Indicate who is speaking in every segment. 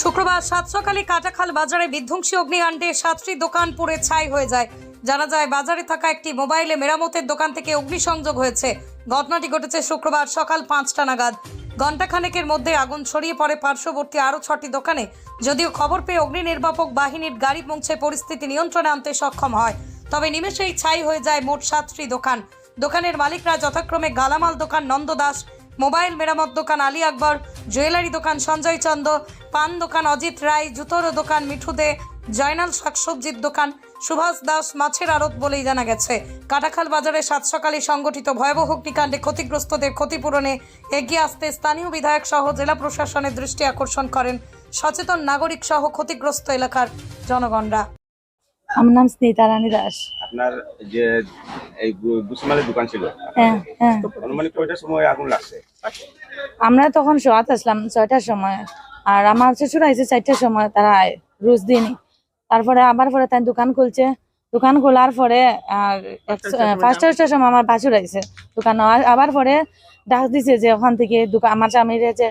Speaker 1: শুক্রবার সাত সকালে কাটাখাল বাজারে বিধ্বংসী অগ্নিকাণ্ডে সাতটি দোকান পুড়ে ছাই হয়ে যায়। জানা যায়, বাজারে থাকা একটি মোবাইলে মেরামতের দোকান থেকে অগ্নিসংযোগ হয়েছে। ঘটনাটি ঘটেছে শুক্রবার সকাল পাঁচটা নাগাদ। ঘণ্টাখানেকের মধ্যে আগুন ছড়িয়ে পড়ে পার্শ্ববর্তী আরও ছটি দোকানে। যদিও খবর পেয়ে অগ্নি নির্বাপক বাহিনীর গাড়ি পৌঁছে পরিস্থিতি নিয়ন্ত্রণে আনতে সক্ষম হয়। তবে নিমেষেই ছাই হয়ে যায় মোট সাতটি দোকান। দোকানের মালিকরা যথাক্রমে গালামাল দোকান নন্দ দাস, মোবাইল মেরামত দোকান আলী আকবর জুয়েলারি দোকান সঞ্জয় চন্দ পান দোকান অজিত রায় জুতোর দোকান মিঠু দে জয়নাল শাকসবজির দোকান সুভাষ দাস মাছের আড়ত বলেই জানা গেছে। কাটাখাল বাজারে সাত সকালে সংগঠিত ভয়াবহ অগ্নিকাণ্ডে ক্ষতিগ্রস্তদের ক্ষতিপূরণে এগিয়ে আসতে স্থানীয় বিধায়ক সহ জেলা প্রশাসনের দৃষ্টি আকর্ষণ করেন সচেতন নাগরিক সহ ক্ষতিগ্রস্ত এলাকার জনগণরা।
Speaker 2: আমার নাম স্মিতা রানী দাস।
Speaker 3: আপনার যে এই গুসমালের দোকান ছিল
Speaker 2: হ্যাঁ হ্যাঁ।
Speaker 3: অনুমানিক কয়টার সময় আগুন লাগছে?
Speaker 2: আমরা তখন সোয়াত আসলাম ছয়টার সময়। আর আমার শ্বশুর আইসে চারটার সময় তারা আয় দিন। দিনই তারপরে আবার পরে তাই দোকান খুলছে। দোকান খোলার পরে ফার্স্ট ফার্স্টের সময় আমার ভাসুর আইসে দোকান। আবার পরে ডাক দিছে যে ওখান থেকে দোকান আমার স্বামীর যে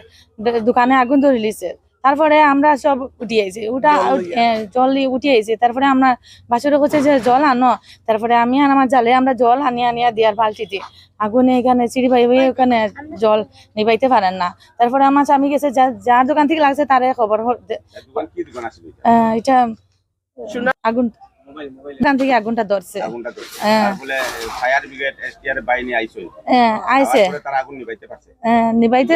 Speaker 2: দোকানে আগুন ধরে লিছে তারপরে আমরা সব উঠিয়েছি উঠা জল উঠিয়েছি তারপরে আমরা বাসুরে করছে যে জল আনো তারপরে আমি আর আমার জালে আমরা জল আনিয়া আনিয়া দিয়ার বালতিতে। আগুনে এখানে চিড়ি ভাই ভাই ওখানে জল নিবাইতে পারেন না। তারপরে আমার স্বামী গেছে যা- যার দোকান থেকে লাগছে তারে খবর
Speaker 3: এটা?
Speaker 2: আহ, এটা আগুন দোকান থেকে আগুনটা ধরছে। হ্যাঁ। হ্যাঁ, আইছে।
Speaker 3: তারপরে তারা আগুন নিভাইতে
Speaker 2: নিবাইতে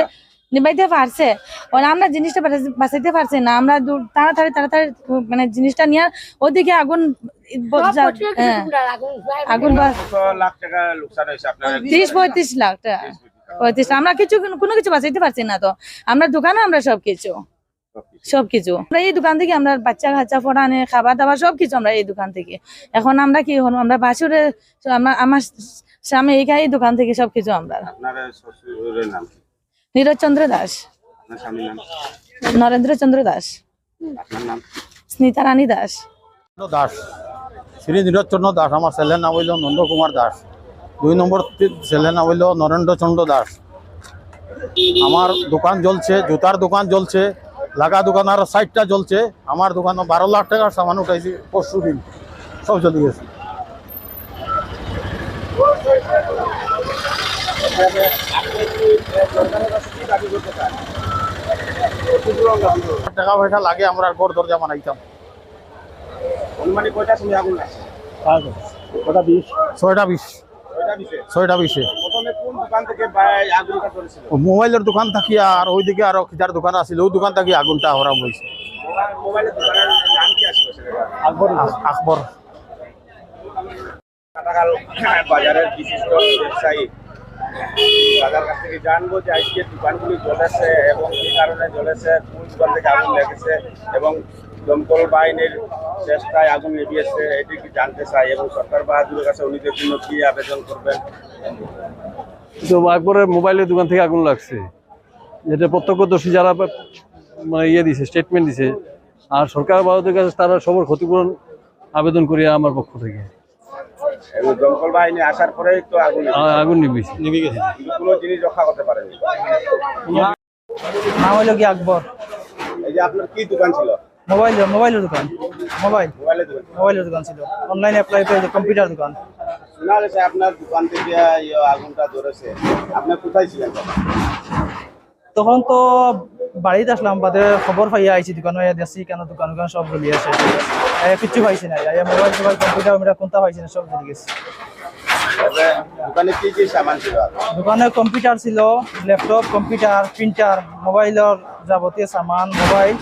Speaker 2: নিবাইতে পারছে। ওরা আমরা জিনিসটা বাঁচাইতে পারছি না। আমরা তাড়াতাড়ি তাড়াতাড়ি মানে জিনিসটা নিয়ে ওদিকে আগুন যা- হ্যাঁ, আগুন ত্রিশ
Speaker 3: কত লাখ টাকা লোকসান হয়েছে আপনার
Speaker 2: তিরিশ পঁয়ত্রিশ লাখ টাকা। পঁয়ত্রিশ আমরা কিছু কোনো কিছু বাঁচাইতে পারছি না তো। আমরা দোকানে আমরা সব কিছু। সবকিছু। আমরা এই দোকান থেকে আমরা বাচ্চা কাচ্চা পড়ানে খাবার দাবার সবকিছু আমরা এই দোকান থেকে। এখন আমরা কি হলো? আমরা বাসুরে আমার আমার স্বামী এই এই দোকান থেকে সবকিছু আমরা। নীরজ চন্দ্র দাস
Speaker 3: আপনার
Speaker 2: নরেন্দ্র চন্দ্র দাস
Speaker 3: আপনার নাম?
Speaker 2: স্মিতা রানী দাস
Speaker 4: দাস শ্রী নীরজচন্দ্র দাস আমার ছেলের নাম হইল নন্দকুমার দাস। দুই নম্বর ছেলের নাম হইল নরেন্দ্রচন্দ্র দাস। আমার দোকান জ্বলছে জুতার দোকান জ্বলছে লাগা দোকান আর সাইডটা জ্বলছে। আমার দোকানে বারো লাখ টাকার সামান উঠাইছি পরশু দিন সব চলে গেছে। টাকা পয়সা লাগে আমরা ঘর দরজা বানাইতাম।
Speaker 3: অনুমানিক কয়টার সময় আগুন লাগছে
Speaker 4: ছয়টা বিশ। ছয়টা বিশ। বিশে? মোবাইলের দোকান থাকি আর ওইদিকে আরও খিটার দোকান আছিল ওই দোকান থাকি আগুনটা হরাম হয়েছে
Speaker 3: মোবাইল- মোবাইলের দোকানের নাম কি আসবে সেটা?
Speaker 4: আকবর। আকবর।
Speaker 3: বাজারের বিশিষ্ট ব্যবসায়ী তাদের কাছ থেকে জানব যে আজকে দোকানগুলি জ্বলেছে এবং কি কারণে জ্বলেছে, কোন দোকান থেকে আগুন লেগেছে এবং দমকল বাহিনীর চেষ্টায় আগুন নিভিয়েছে, এটি কি জানতে চাই এবং সরকার বাহাদুরের কাছে উনিদের জন্য কি আবেদন করবেন?
Speaker 5: তো আকবরের মোবাইলের দোকান থেকে আগুন লাগছে। যেটা প্রত্যক্ষদর্শী যারা মানে ইয়ে দিছে স্টেটমেন্ট দিছে, আর সরকার বাবদের কাছে তারা সবার ক্ষতিপূরণ আবেদন করি আমার পক্ষ থেকে।
Speaker 3: এবং দমকল বাহিনী আসার পরেই তো আগুন
Speaker 5: আগুন নিবিছে নিভে গেছে।
Speaker 3: কিন্তু কোনো জিনিস রক্ষা করতে পারেনি।
Speaker 6: নাম হলো কি আকবর।
Speaker 3: এই যে আপনার কি দোকান ছিল?
Speaker 6: মোবাইল মোবাইলের দোকান। মোবাইল।
Speaker 3: মোবাইলের দোকান।
Speaker 6: মোবাইলের দোকান ছিল। অনলাইন অ্যাপ্লাই করে কম্পিউটার দোকান।
Speaker 3: শোনা গেছে আপনার দোকান থেকে ইয়ে আগুনটা ধরেছে। আপনি কোথায় ছিলেন? তখন
Speaker 6: তো বাড়িতে আসলাম বাদে খবর পাইয়া আইছি দোকানে দেখছি কেন দোকান দোকান সব জ্বলি আছে। কিচ্ছু পাইছি না মোবাইল টোবাইল কম্পিউটার মিটার কোনটা পাইছি না সব জ্বলি গেছে।
Speaker 3: দোকানে
Speaker 6: কম্পিউটার ছিল ল্যাপটপ কম্পিউটার প্রিন্টার মোবাইলের যাবতীয় সামান মোবাইল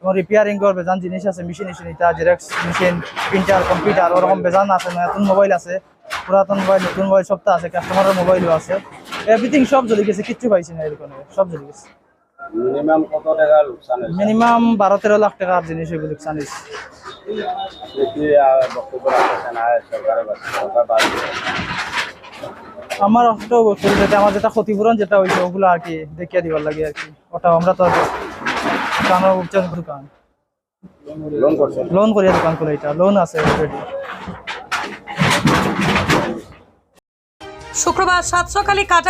Speaker 6: এবং রিপেয়ারিং কর বেজান জিনিস আছে মেশিন মেশিন এটা জেরক্স মেশিন প্রিন্টার কম্পিউটার ওরকম বেজান আছে নতুন মোবাইল আছে পুরাতন মোবাইল নতুন মোবাইল সবটা আছে কাস্টমারের মোবাইলও আছে। এভরিথিং সব জ্বলি গেছে কিচ্ছু পাইছি না দোকানে সব জ্বলি গেছে।
Speaker 3: মিনিমাম কত টাকা লোকসান হয়েছে?
Speaker 6: মিনিমাম বারো তেরো লাখ টাকার জিনিস এগুলো লোকসান হয়েছে আমার যেটা আমার যেটা ক্ষতিপূরণ যেটা হয়েছে ওগুলো আর কি দেখিয়ে দিবার লাগে আর কি। ওটা আমরা তো দোকানের দোকান লোন করিয়া দোকান করে এটা। লোন আছে অলরেডি
Speaker 1: শুক্রবার সাত সকালে কাটা